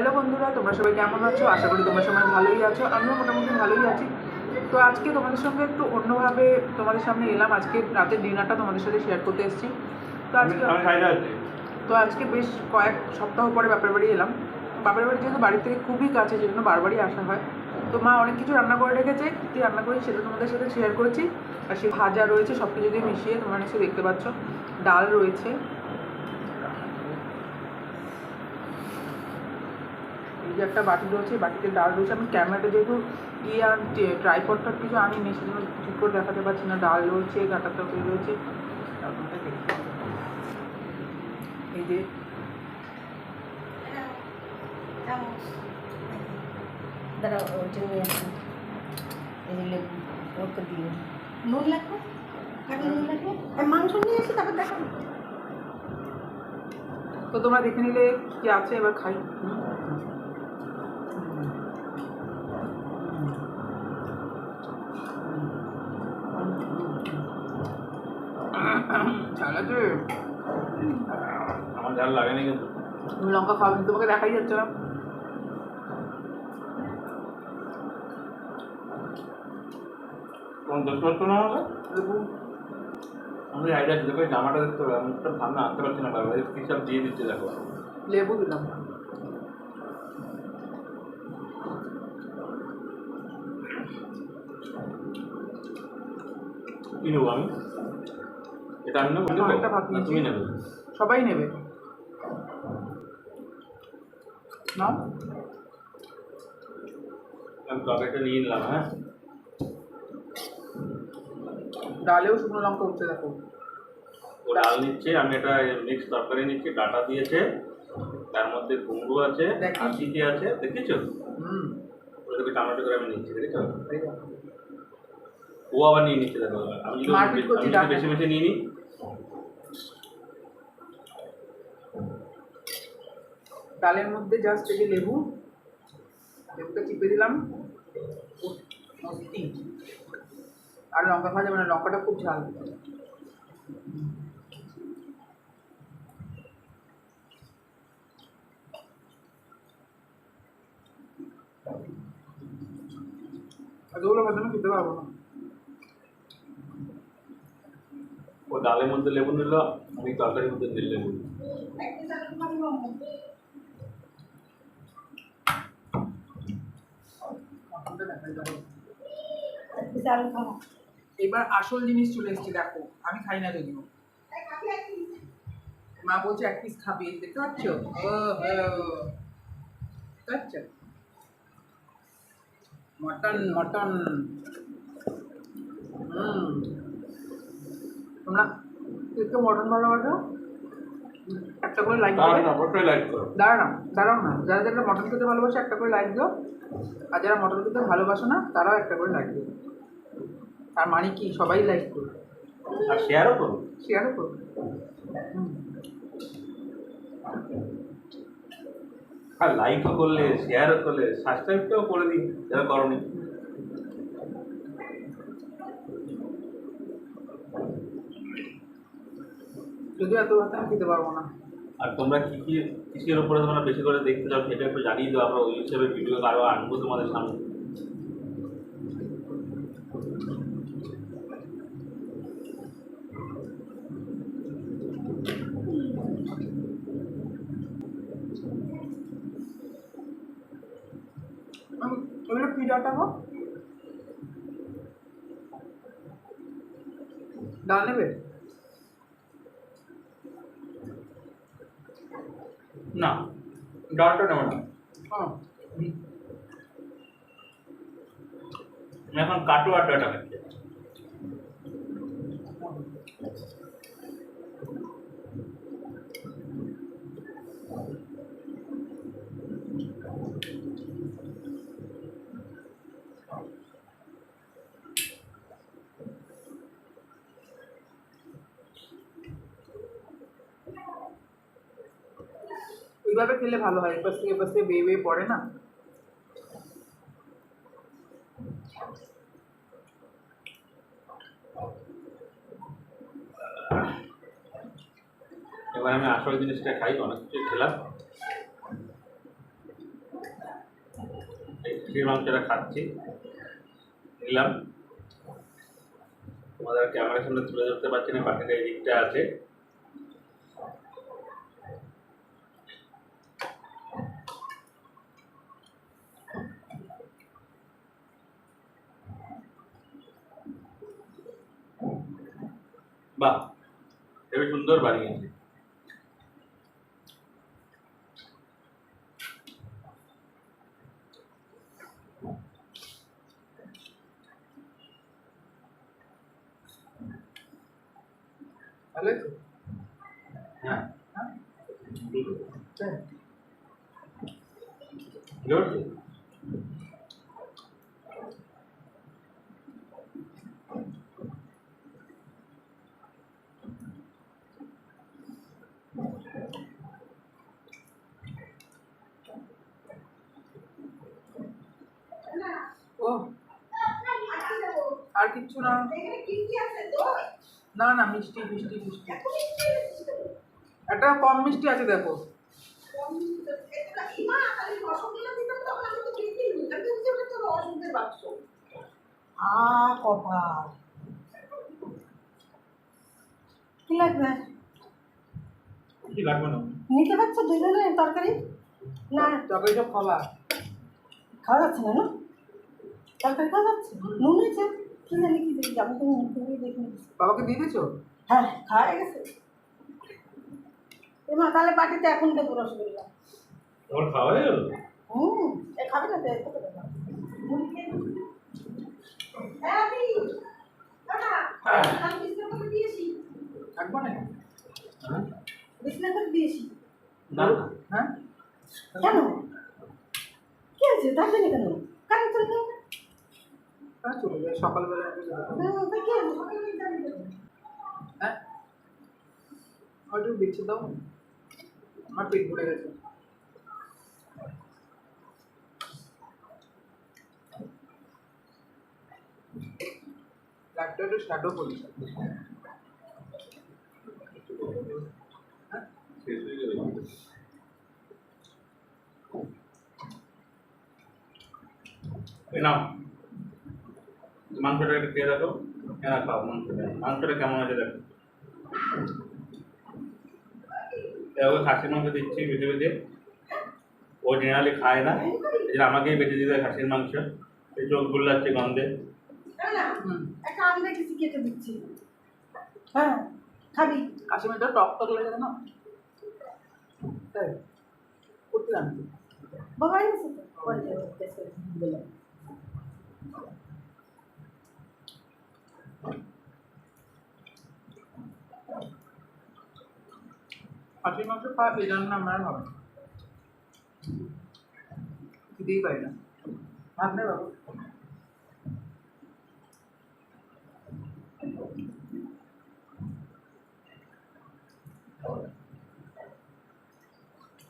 Hello বন্ধুরা তোমরা সবাই কেমন আছো? আশা করি তোমরা সবাই ভালোই আছো। আমিও মোটামুটি ভালোই আছি। তো আজকে তোমাদের সঙ্গে একটু অন্যভাবে তোমাদের সামনে এলাম। আজকে রাতের ডিনারটা তোমাদের সাথে শেয়ার করতে এসেছি। তো আজকে। তো আজকে বেশ কয়েক সপ্তাহ পরে বাপের বাড়ি এলাম। বাপের বাড়ি যেহেতু বাড়ি থেকে খুবই কাছে যে জন্য বারবারই আসা হয়। তো মা অনেক কিছু রান্না করে রেখেছে। কী রান্না করেছি সেটা তোমাদের সাথে শেয়ার করেছি। আর সে ভাজা রয়েছে সব কিছু দিয়ে মিশিয়ে তোমরা নিশ্চয়ই দেখতে পাচ্ছ। ডাল রয়েছে। এই যে একটা বাটি রয়েছে বাটিতে ডাল রয়েছে। আমি ক্যামেরাটা যেহেতু ইয়ে আর ট্রাইপডটা কিছু আনিনি সেজন্য ঠিক করে দেখাতে পারছি না। ডাল রয়েছে গাটা তরকারি রয়েছে। এই যে দাঁড়াও ওইটা নিয়ে আসি। এই যে লেবু ওকে দিয়ে। নুন লাগবে? কাঠি নুন লাগবে? আর মাংস নিয়ে আসি তারপর তো তোমরা দেখে নিলে কি আছে এবার খাই চালাতে আমার ঝাল লাগে না কিন্তু তুমি লঙ্কা খাওয়া তোমাকে দেখাই যাচ্ছে না। কোন দোষ করতো না আমাকে? আমি আইডিয়া দিতে পারি জামাটা দেখতে আমি আনতে পারছি না কি সব দিয়ে দিচ্ছে দেখো। লেবু দিলাম। কি নেব আমি? এটা আমি তুমি নেবে। সবাই নেবে। নাও আমি তরকারিটা নিয়ে নিলাম হ্যাঁ? ডালেও শুকনো লঙ্কা উঠছে দেখো। ও ডাল নিচ্ছে আমি এটা মিক্স তরকারি নিচ্ছি ডাটা দিয়েছে তার মধ্যে কুমড়ো আছে। আশিটি আছে দেখেছ হুম। ওটা থেকে টমেটো করে আমি নিচ্ছি দেখেছ ও আবার নিয়ে নিচ্ছে দেখো আমি যদি। বেশি বেশি নিয়ে নিই ডালের মধ্যে জাস্ট এই যে লেবু লেবুটা চিপে দিলাম। আর লঙ্কা খাওয়া যাবে না লঙ্কাটা খুব ঝাল। এতগুলো ভাত আমি খেতে পারব না। ও ডালের মধ্যে লেবু নিল আমি তরকারির মধ্যে দিল লেবু নিলাম। মাখনটা দেখাই দাও। চাল খাওয়া এবার আসল জিনিস চলে এসেছে, দেখো। আমি খাই না যদিও। মা বলছে, এক পিস খাবি। দেখতে পাচ্ছ? পাচ্ছ? Mutton mutton. হুম। তোমরা কেউ কেউ মটন ভালোবাসো একটা করে লাইক তার দেবে না অবশ্যই লাইক করো। দাঁড়াও না দাঁড়াও না। যারা যারা মটন খেতে ভালোবাসে একটা করে লাইক দিও। আর যারা মটন খেতে ভালোবাসো না তারাও একটা করে লাইক দিও। তার মানে কি? সবাই লাইক করবে আর শেয়ারও করো শেয়ারও করবে আর লাইকও করলে শেয়ারও করলে সাবস্ক্রাইবটাও করে দিই যারা করনি। যদিও এত ভাত আমি খেতে পারব না। আর তোমরা কি কি কিসের উপরে তোমরা বেশি করে দেখতে চাও সেটা একটু জানিয়ে দাও আমরা ওই হিসেবে ভিডিও আরও আনব তোমাদের সামনে। ওগুলো পিজাটা গো? ডাল নেবে? না ডালটা নেব না। এখন কাটো আর ডাটা ওইভাবে খেলে ভালো হয়, এপাশ থেকে এপাশ থেকে বেয়ে বেয়ে পড়ে না? এবার আমি আসল জিনিসটা খাই, অনেক কিছু খেলাম। খাসির মাংসটা খাচ্ছি, নিলাম। তোমাদের ক্যামেরার সামনে তুলে ধরতে পারছি না পাখিটা এই দিকটা আছে। বাহ হেবি সুন্দর বানিয়েছে ভালো তো হ্যাঁ হ্যাঁ দুটো তাই? Good. ও আর কিচ্ছু না না না মিষ্টি মিষ্টি মিষ্টি। একটা কম মিষ্টি আছে দেখো। আ কপাল। কি লাগবে? কি লাগবে না নিতে পারছ দুজনে তরকারি? না। সব খাওয়া। যাচ্ছে না না? তরকারি খাওয়া যাচ্ছে? নুন আছে কি জানি কি দেখি আমি তো নুন খেয়ে দেখিনি বাবাকে দিয়ে দিয়েছ হ্যাঁ খাওয়া গেছে এমা তাহলে পার্টিতে এখন দেবো রসগোল্লা তোমার খাওয়া হয়ে গেল হুম এ খাবে না তো। হ্যাঁ, আপনি, দাদা, আমি বিছনা করে দিয়েছি। থাকব না হ্যাঁ? বিছনা করে দিয়েছি। না না হ্যাঁ কেন? কি হয়েছে? থাকবে না কেন? কারণ চলে। হ্যাঁ চলে যায় সকালবেলা? হ্যাঁ? বেছে দাও আমার পেট ভরে গেছে। লাইটটা একটু শ্যাডো করি হ্যাঁ শেষ হয়ে গেল এই নাও মাংসটা একটু খেয়ে দেখো। হ্যাঁ খাও মাংসটা। মাংসটা কেমন আছে দেখো। এভাবে খাসির মাংস দিচ্ছি বেঁচে বেঁচে ও জেনারেলি খায় না। এই আমাকেই বেঁচে দিতে হয় খাসির মাংস। এই চোখ গুল্লাচ্ছে গন্ধে। হ্যাঁ, খাবি? কাশ্মীরটা টক টক লেগে না? তাই করতে জানতো বাবা এনেছে তো? পরে যাব, টেস্ট করে দিলাম। খাসির মাংস খাওয়া এই জন্য আমরা হবে না। খেতেই পারি না। নেই বাবু?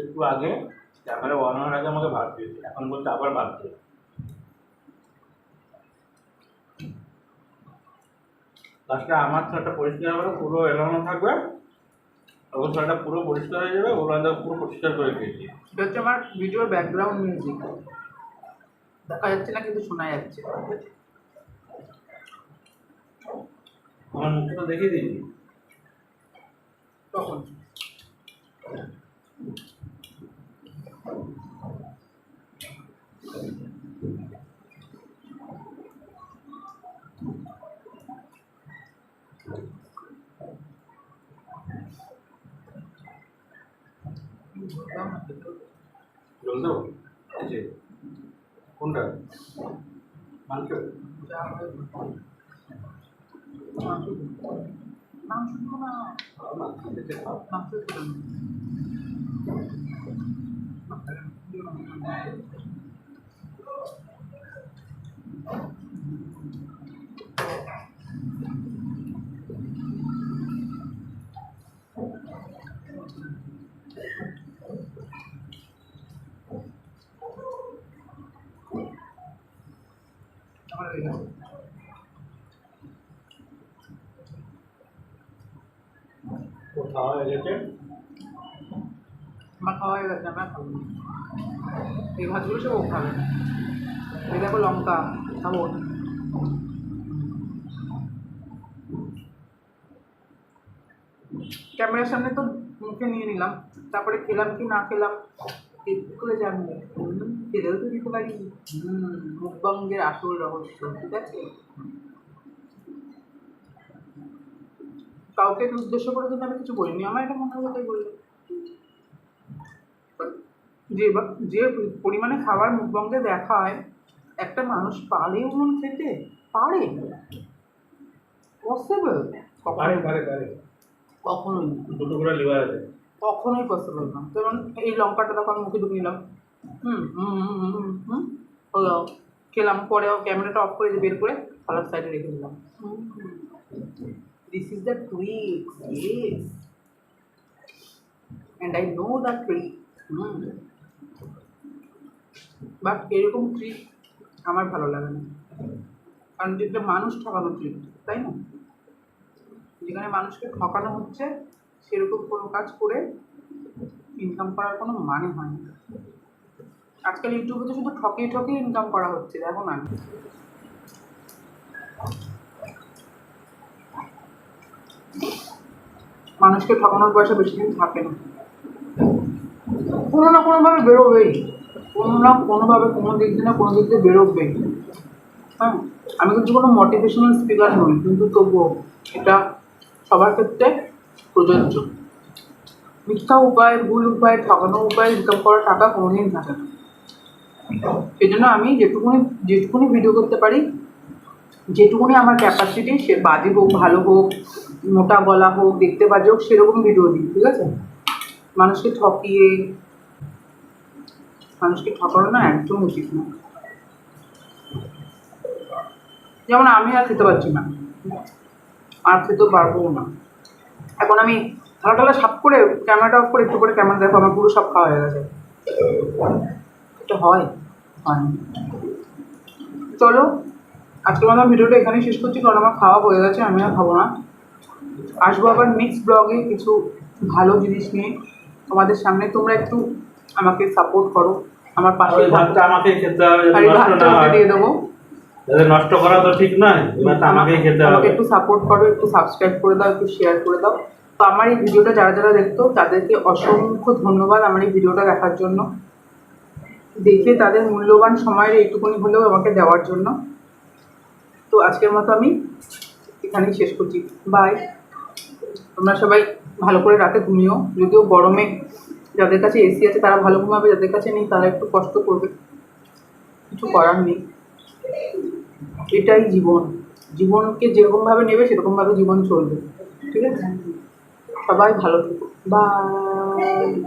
একটু আগে ক্যামেরা আগে আমাকে ভাত দিয়েছে, এখন বলছে আবার ভাত দিয়ে লাস্টে আমার ছাড়টা পরিষ্কার হবে, পুরো এলোমেলো থাকবে। ছাড়টা পুরো পরিষ্কার হয়ে যাবে ওর পুরো পরিষ্কার করে দিয়েছি। এটা হচ্ছে আমার ভিডিওর ব্যাকগ্রাউন্ড মিউজিক দেখা যাচ্ছে না কিন্তু শোনা যাচ্ছে। আমার মুখটা দেখিয়ে দিয়েছি তখন। জল দেবো এই যে কোনটা? মাংস মাংস মাংস দিবো না খাও না, দেখে খাও। মাংস দিবো না। আমার হয়ে গেছে। ও খাওয়া হয়ে গেছে? আমার খাওয়া হয়ে গেছে, আমরা এই ভাতগুলো সব ও খাবে। এই দেখো লঙ্কা, খাব। ক্যামেরার সামনে তো মুখে নিয়ে নিলাম। তারপরে খেলাম কি না খেলাম করে জানব খেলেও তো দিতে পারি। মুখবঙ্গের আসল রহস্য, ঠিক আছে? কাউকে উদ্দেশ্য করে কিন্তু আমি কিছু বলিনি আমার এটা মনে তাই বললাম যে যে পরিমাণে খাবার মুখবঙ্গে দেখায় একটা মানুষ পারে এমন খেতে পারে? পসিবল পারে পারে পারে। কখনোই। দুটো করে লিভার আছে। কখনোই পসিবল না। যেমন এই লঙ্কাটা তখন মুখে ঢুকে নিলাম। হুম হুম হুম হুম হলো খেলাম পরে ক্যামেরাটা অফ করে বের করে খালার সাইডে রেখে দিলাম। Is the tricks yes and I know the trick hmm but এরকম ট্রিক আমার ভালো লাগে না। কারণ যেটা মানুষ ঠকানো ট্রিক তাই না? যেখানে মানুষকে ঠকানো হচ্ছে, সেরকম কোনো কাজ করে ইনকাম করার কোনো মানে হয় না। আজকাল ইউটিউবে তো শুধু ঠকিয়ে ঠকিয়ে ইনকাম করা হচ্ছে, দেখো না। মানুষকে ঠকানোর পয়সা বেশি দিন থাকে না। কোনো না কোনোভাবে বেরোবেই। কোনো না কোনোভাবে কোনো দিক দিয়ে না কোনো দিক দিয়ে বেরোবেই। হ্যাঁ আমি কিন্তু কোনো মোটিভেশনাল স্পিকার নই, কিন্তু তবুও এটা সবার ক্ষেত্রে প্রযোজ্য। মিথ্যা উপায়, ভুল উপায়, ঠকানো উপায় ইনকাম করা টাকা কোনোদিন থাকে না। সেই জন্য আমি যেটুকুনি যেটুকুনি ভিডিও করতে পারি যেটুকুনি আমার ক্যাপাসিটি সে বাজে হোক, ভালো হোক, মোটা গলা হোক, দেখতে বাজে হোক, সেরকম ভিডিও দিই, ঠিক আছে? মানুষকে ঠকিয়ে, মানুষকে ঠকানো না একদম উচিত না। যেমন আমি আর খেতে পারছি না। আর খেতেও পারব না। এখন আমি থালা টালা সাফ করে ক্যামেরাটা অফ করে একটু করে ক্যামেরা দেখো, আমার পুরো সব খাওয়া হয়ে গেছে। এটা হয়? হয় চলো। আজকের মতো আমি ভিডিওটা এখানেই শেষ করছি কারণ আমার খাওয়া হয়ে গেছে আমি আর খাব না। আসব আবার নেক্সট ব্লগে কিছু ভালো জিনিস নিয়ে তোমাদের সামনে। তোমরা একটু আমাকে সাপোর্ট করো আমার পাশে ভাতটা আমাকে খেতে হবে আর ভাতটা দিয়ে দেবো। নষ্ট করা তো ঠিক নয় আমাকেই খেতে আমাকে হবে। একটু সাপোর্ট করো একটু সাবস্ক্রাইব করে দাও একটু শেয়ার করে দাও। তো আমার এই ভিডিওটা যারা যারা দেখতো তাদেরকে অসংখ্য ধন্যবাদ আমার এই ভিডিওটা দেখার জন্য। দেখে তাদের মূল্যবান সময়ের এইটুকুনি হলেও আমাকে দেওয়ার জন্য। তো আজকের মতো আমি এখানেই শেষ করছি। বাই তোমরা সবাই ভালো করে রাতে ঘুমিও। যদিও গরমে যাদের কাছে এসি আছে তারা ভালো ঘুমাবে, যাদের কাছে নেই তারা একটু কষ্ট করবে। কিছু করার নেই। এটাই জীবন। জীবনকে যেরকমভাবে নেবে, সেরকমভাবে জীবন চলবে। ঠিক আছে? সবাই ভালো থেকো। বাই